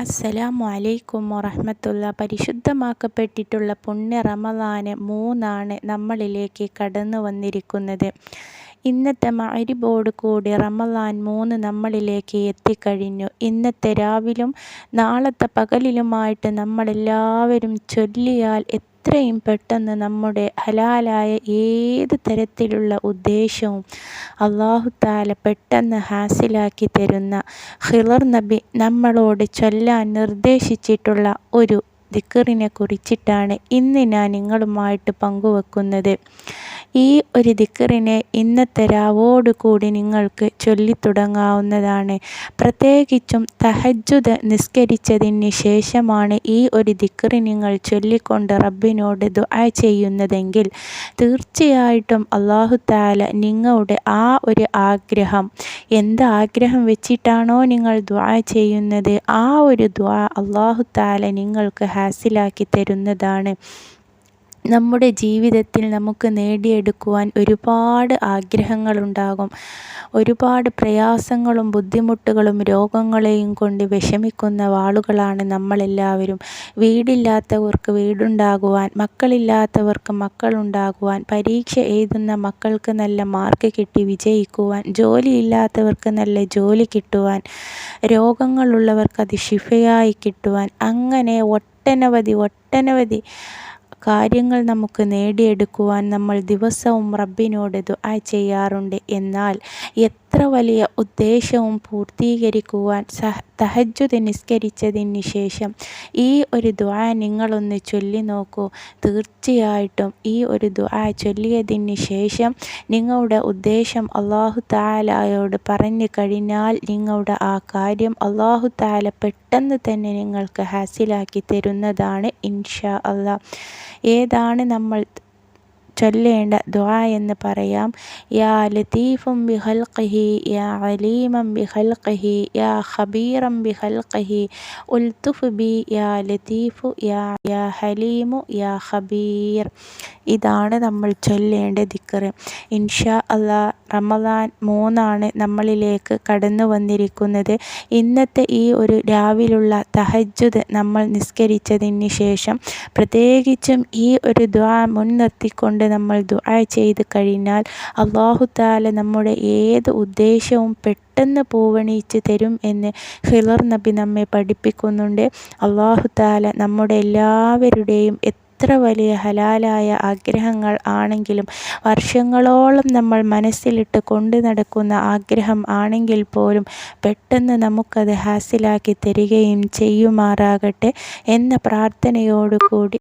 അസ്സലാമു അലൈക്കും വറഹമത്തുള്ള. പരിശുദ്ധമാക്കപ്പെട്ടിട്ടുള്ള പുണ്യ റമദാന് മൂന്നാണ് നമ്മളിലേക്ക് കടന്നു വന്നിരിക്കുന്നത്. ഇന്നത്തെ മഅരിബോട് കൂടി റമദാൻ മൂന്ന് നമ്മളിലേക്ക് എത്തിക്കഴിഞ്ഞു. ഇന്നത്തെ രാവിലും നാളത്തെ പകലിലുമായിട്ട് നമ്മളെല്ലാവരും ചൊല്ലിയാൽ എത്രയും പെട്ടെന്ന് നമ്മുടെ ഹലാലായ ഏത് തരത്തിലുള്ള ഉദ്ദേശവും അള്ളാഹു താല പെട്ടെന്ന് ഹാസിലാക്കി തരുന്ന ഹിളർ നബി നമ്മളോട് ചൊല്ലാൻ നിർദ്ദേശിച്ചിട്ടുള്ള ഒരു ദിക്കറിനെ കുറിച്ചിട്ടാണ് ഇന്ന് ഞാൻ നിങ്ങളുമായിട്ട് പങ്കുവെക്കുന്നത്. ഈ ഒരു ദിക്കറിനെ ഇന്നത്തെ രാവോടുകൂടി നിങ്ങൾക്ക് ചൊല്ലിത്തുടങ്ങാവുന്നതാണ്. പ്രത്യേകിച്ചും തഹജ്ജുദ് നിസ്കരിച്ചതിന് ശേഷമാണ് ഈ ഒരു ദിക്കറി നിങ്ങൾ ചൊല്ലിക്കൊണ്ട് റബ്ബിനോട് ദുആ ചെയ്യുന്നതെങ്കിൽ തീർച്ചയായിട്ടും അള്ളാഹു താല നിങ്ങളുടെ ആ ഒരു ആഗ്രഹം എന്ത് ആഗ്രഹം വെച്ചിട്ടാണോ നിങ്ങൾ ദുആ ചെയ്യുന്നത് ആ ഒരു ദുആ അള്ളാഹു താല നിങ്ങൾക്ക് ഹാസിലാക്കി തരുന്നതാണ്. നമ്മുടെ ജീവിതത്തിൽ നമുക്ക് നേടിയെടുക്കുവാൻ ഒരുപാട് ആഗ്രഹങ്ങളുണ്ടാകും. ഒരുപാട് പ്രയാസങ്ങളും ബുദ്ധിമുട്ടുകളും രോഗങ്ങളെയും കൊണ്ട് വിഷമിക്കുന്ന ആളുകളാണ് നമ്മളെല്ലാവരും. വീടില്ലാത്തവർക്ക് വീടുണ്ടാകുവാൻ മക്കളില്ലാത്തവർക്ക് മക്കളുണ്ടാകുവാൻ പരീക്ഷ എഴുതുന്ന മക്കൾക്ക് നല്ല മാർക്ക് കിട്ടി വിജയിക്കുവാൻ ജോലിയില്ലാത്തവർക്ക് നല്ല ജോലി കിട്ടുവാൻ രോഗങ്ങളുള്ളവർക്ക് അത് ശിഫയായി കിട്ടുവാൻ അങ്ങനെ ഒട്ടനവധി ഒട്ടനവധി കാര്യങ്ങൾ നമുക്ക് നേടിയെടുക്കുവാൻ നമ്മൾ ദിവസവും റബ്ബിനോട് ദുആ ചെയ്യാറുണ്ട്. എന്നാൽ എത്ര വലിയ ഉദ്ദേശവും പൂർത്തീകരിക്കുവാൻ സഹ തഹജ്ജുദ് നിസ്കരിച്ചതിന് ശേഷം ഈ ഒരു ദുആ നിങ്ങളൊന്ന് ചൊല്ലി നോക്കൂ. തീർച്ചയായിട്ടും ഈ ഒരു ദുആ ചൊല്ലിയതിന് ശേഷം നിങ്ങളുടെ ഉദ്ദേശം അള്ളാഹു താലായോട് പറഞ്ഞു കഴിഞ്ഞാൽ നിങ്ങളുടെ ആ കാര്യം അള്ളാഹു താല പെട്ടെന്ന് തന്നെ നിങ്ങൾക്ക് ഹാസിലാക്കി തരുന്നതാണ് ഇൻഷാ അള്ളാഹ് ഏതാണ് നമ്മൾ ചൊല്ലേണ്ട ദുആ എന്ന് പറയാം. യാ ലതീഫും ബി ഖൽഖിഹി യാ അലീമം ബി ഖൽഖിഹി യാ ഖബീറം ബി ഖൽഖിഹി ഉൽതുഫ് ബി യാ ലതീഫു യാ യാ ഹലീമു യാ ഖബീർ. ഇതാണ് നമ്മൾ ചൊല്ലേണ്ട ദിക്കറ് ഇൻഷാ അള്ളാ റമദാൻ മൂന്നാണ് നമ്മളിലേക്ക് കടന്നു വന്നിരിക്കുന്നത്. ഇന്നത്തെ ഈ ഒരു രാവിലുള്ള തഹജ്ജുദ് നമ്മൾ നിസ്കരിച്ചതിന് ശേഷം പ്രത്യേകിച്ചും ഈ ഒരു ദ്വാ മുൻനിർത്തിക്കൊണ്ട് നമ്മൾ ദുആ ചെയ്ത് കഴിഞ്ഞാൽ അള്ളാഹുത്താല നമ്മുടെ ഏത് ഉദ്ദേശവും പെട്ടെന്ന് പൂവണിയിച്ച് തരും എന്ന് ഹിലർ നബി നമ്മെ പഠിപ്പിക്കുന്നുണ്ട്. അള്ളാഹുത്താല നമ്മുടെ എല്ലാവരുടെയും എത്ര വലിയ ഹലാലായ ആഗ്രഹങ്ങൾ ആണെങ്കിലും വർഷങ്ങളോളം നമ്മൾ മനസ്സിലിട്ട് കൊണ്ടു നടക്കുന്ന ആഗ്രഹം ആണെങ്കിൽ പോലും പെട്ടെന്ന് നമുക്കത് ഹാസിലാക്കി തരികയും ചെയ്യുമാറാകട്ടെ എന്ന പ്രാർത്ഥനയോടുകൂടി